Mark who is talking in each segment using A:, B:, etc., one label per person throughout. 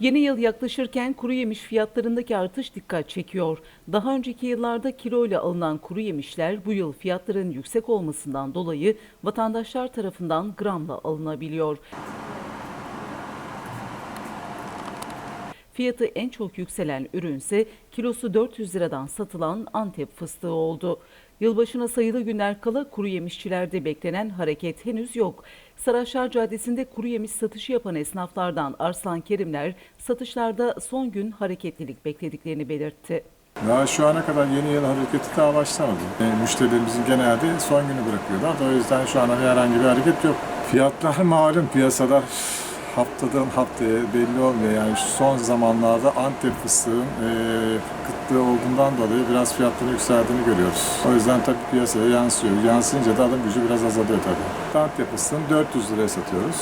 A: Yeni yıl yaklaşırken kuru yemiş fiyatlarındaki artış dikkat çekiyor. Daha önceki yıllarda kilo ile alınan kuru yemişler bu yıl fiyatların yüksek olmasından dolayı vatandaşlar tarafından gramla alınabiliyor. Fiyatı en çok yükselen ürünse kilosu 400 liradan satılan Antep fıstığı oldu. Yılbaşına sayılı günler kala kuru yemişçilerde beklenen hareket henüz yok. Saraçlar Caddesi'nde kuru yemiş satışı yapan esnaflardan Arslan Kerimler satışlarda son gün hareketlilik beklediklerini belirtti.
B: Daha şu ana kadar yeni yıl hareketi daha başlamadı. E, müşterilerimizin genelde son günü bırakıyorlar. O yüzden şu an hani herhangi bir hareket yok. Fiyatlar malum piyasada haftadan haftaya belli olmuyor. Yani şu son zamanlarda Antep fıstığın e, kıtlığı olduğundan dolayı biraz fiyatların yükseldiğini görüyoruz. O yüzden tabii piyasaya yansıyor. Yansıyınca da alım gücü biraz azalıyor tabii. Antep fıstığını 400 liraya satıyoruz.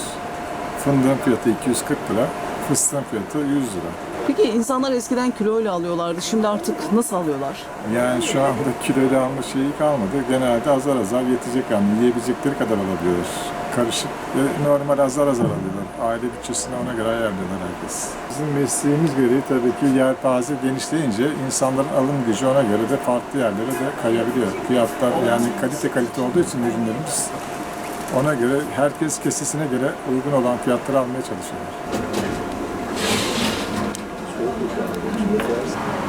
B: Fındığın fiyatı 240 lira. Fıstığın fiyatı 100 lira.
C: Peki insanlar eskiden kiloyla alıyorlardı. Şimdi artık nasıl alıyorlar?
B: Yani şu anda kiloyla alma şeyi kalmadı. Genelde azar azar yetecek yani yiyebilecekleri kadar alabiliyorlar. Karışık ve normal azar azar alıyorlar. Aile bütçesine ona göre ayarlıyorlar herkes. Bizim mesleğimiz gereği tabii ki yelpaze genişleyince insanların alım gücü ona göre de farklı yerlere de kayabiliyor. Fiyatlar yani kalite kalite olduğu için ürünlerimiz ona göre herkes kesesine göre uygun olan fiyatları almaya çalışıyorlar. school, which is the first.